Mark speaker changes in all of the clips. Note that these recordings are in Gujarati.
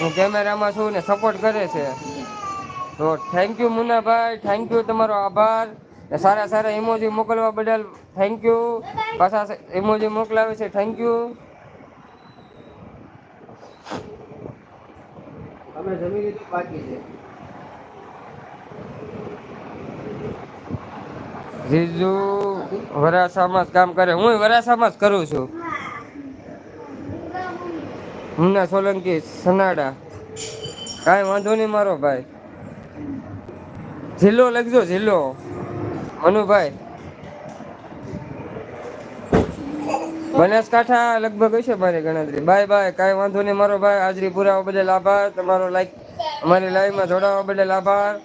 Speaker 1: હું કેમેરામાં છું ને સપોર્ટ કરે છે. તો thank you Munabhai thank you તમારો આભાર. સારા સારા ઇમોજી મોકલવા બદલ થેન્ક યુ પાછા ઇમોજી મોકલાવે છે થેન્ક યુ
Speaker 2: અમે જમી લીધું બાકી છે.
Speaker 1: જીજુ વરાસામાં જ કામ કરે. હું વરાસામાં જ કરું છું. મુન્ના સોલંકી, સનાડા. કાંઈ વાંધો નહીં મારો ભાઈ. જિલ્લો લખજો જિલ્લો મનુભાઈ. બનાસકાંઠા લગભગ હશે મારી ગણતરી. બાય બાય, કાંઈ વાંધો નહીં મારો ભાઈ. હાજરી પુરાવા બદલ આભાર. તમારો લાઈક અમારી લાઈવમાં જોડાવા બદલ આભાર.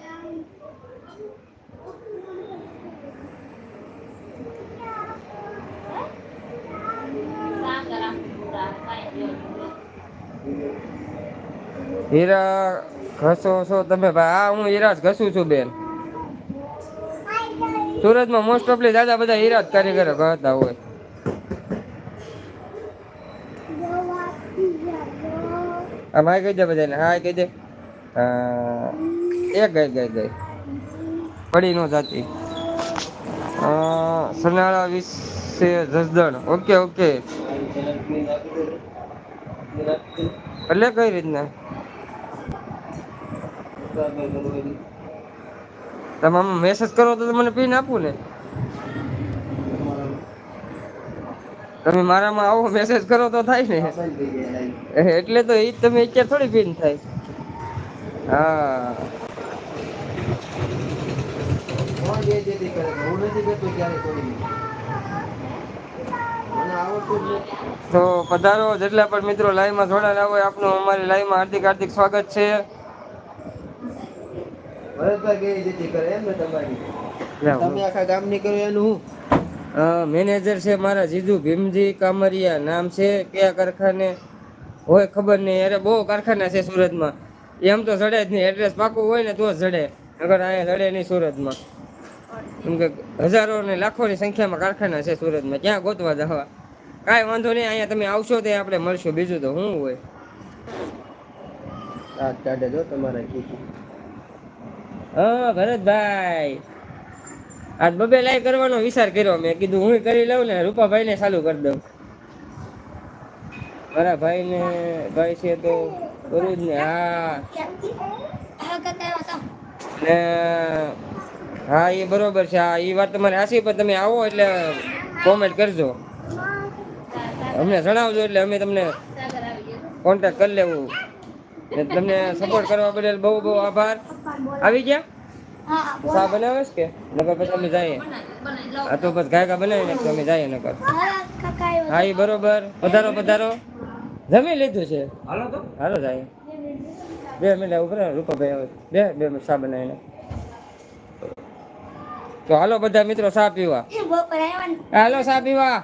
Speaker 1: હીરા ઘસો છો તમે ભાઈ હા હું હીરા ઘસું છું બેન. સુરતમાં મોસ્ટ ઓફલી દાદા બધા હીરા જ કારીગરો કરતા હોય. આ માય કહી દે બધાને, હા કહી દે. એ ગઈ ગઈ ગઈ પડી નો જાતી. સનાળા વિશે જસદણ. Okay okay. એટલે કઈ રીતના? તમે આમ મેસેજ કરો તો મને પીન આપું ને? તમે મારામાં આવો મેસેજ કરો તો થાય ને? એટલે તો એ તમે અત્યારે થોડી પીન થાય. હા. તો પધારો જેટલા પણ મિત્રો લાઈવમાં જોડાયેલા હોય આપનું અમારી લાઈવમાં હાર્દિક હાર્દિક સ્વાગત છે.
Speaker 2: ભરતભાઈ કેવી જેથી કરે એમ ને તમારી તમે આખા ગામની કરો એનું હું.
Speaker 1: મેનેજર છે મારા જીજુ ભીમજી કામરિયા નામ છે કયા કારખાને? હોય ખબર નહીં અરે બહુ કારખાના છે સુરતમાં. એમ તો જડે જ નહીં એડ્રેસ પાકું હોય ને તો જ જડે. અગર અહીંયા જડે નહીં સુરતમાં. કેમ કે હજારો ને લાખોની સંખ્યામાં કારખાના છે સુરતમાં. ક્યાં ગોતવા જવા? કાંઈ વાંધો નહીં અહીંયા તમે આવશો તો આપણે મળશું. બીજું તો શું હોય.
Speaker 2: જો તમારા કીકી
Speaker 1: ભરતભાઈ. આજ બબે લાઈવ કરવાનો વિચાર કર્યો. મેં કીધું હું કરી લઉં ને રૂપાભાઈને ચાલુ કરી દઉં. મારા ભાઈને ભાઈ છે તો કરું જ ને. હા. ને હા એ બરોબર છે. હા એ વાત તમારે હાસી પણ તમે આવો એટલે કોમેન્ટ કરજો. અમને જણાવજો એટલે અમે તમને કોન્ટેક્ટ કરી લેવું. ને તમને સપોર્ટ કરવા બદલ બહુ બહુ આભાર. આવી ગયા? સા બનાવે છે કે? નકર પછી અમે જઈએ. આ તો બસ ગાયકા બનાવી નાખ અમે જઈએ નકર. હા એ બરોબર. પધારો પધારો. જમી લીધું છે.
Speaker 2: હાલો તો.
Speaker 1: હાલો જાય. બે મિનિટ ઉપર રૂપાભાઈ આવે. બે બે મિનિટ ચા બનાવીને તો હાલો બધા મિત્રો સા પીવા. હાલો સા પીવા.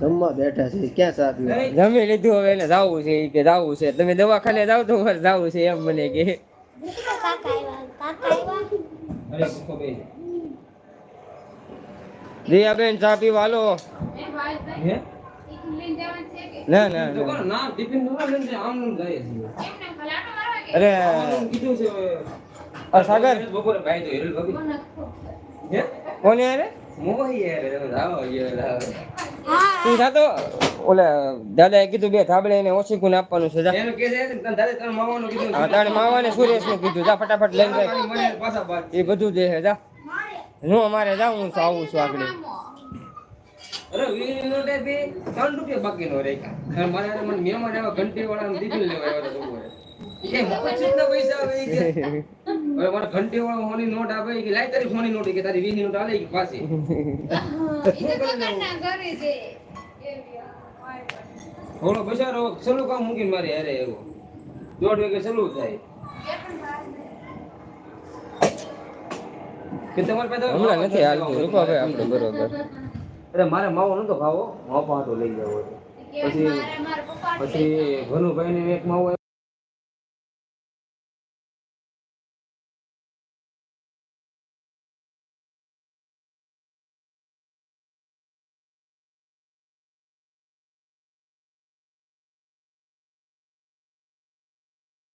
Speaker 2: જમવા બેઠા છે ક્યાં ચા પીવા?
Speaker 1: જમી લીધું હવે એને જાવું છે કે જાવું છે. તમે દવાખાને જાવ તો મારે જાવું છે એમ મને કે.
Speaker 2: અરે સુખોભાઈ
Speaker 1: ચા પીવા હાલો. ના ના ના.
Speaker 2: ટિફિનનું લઈને જાય, આમ જાય છે.
Speaker 1: અરે.
Speaker 2: કીધું છે
Speaker 1: સાગર.
Speaker 2: બપોરે ભાઈ તો હિરલ ભાભી.
Speaker 1: કોને
Speaker 2: મોહી યાર.
Speaker 1: તું જાતો? ઓલા દાદાએ કીધું બે થાબડે એને ઓછી ગુણ આપવાનું છે જા.
Speaker 2: એનું કે છે, તને દાદા તને માવાનું કીધું
Speaker 1: હા તારે માવાને સુરેશ ને કીધું જા ફટાફટ લઈને જાય. એ બધું દે છે જા. હું અમારે જાઉં હું આવું છું આગળ.
Speaker 2: અરે વીસ નોટે બી ત્રણ રૂપિયા બાકી નો રેખા અને મારે મને મહેમાન આવ્યા ઘંટી વાળા લેવા આવ્યા એ પૈસા આવે કે? હવે મારે ઘંટી વાળો હોની નોટ આપે કે લાય તારી ફોની નોટ કે તારી વીસની નોટ આલે કે પાછી. થોડો બચારો સલું કામ મૂકીને મારે હારે એવો દોઢ વાગે સલું થાય. કે તમારી પાસે
Speaker 1: હમણાં નથી હાલતું. હવે આપણે બરોબર.
Speaker 2: અરે મારે માવો નતો ખાવો. માવો પાટો લઈ જવો. પછી પછી ભનુભાઈ ને એક માવો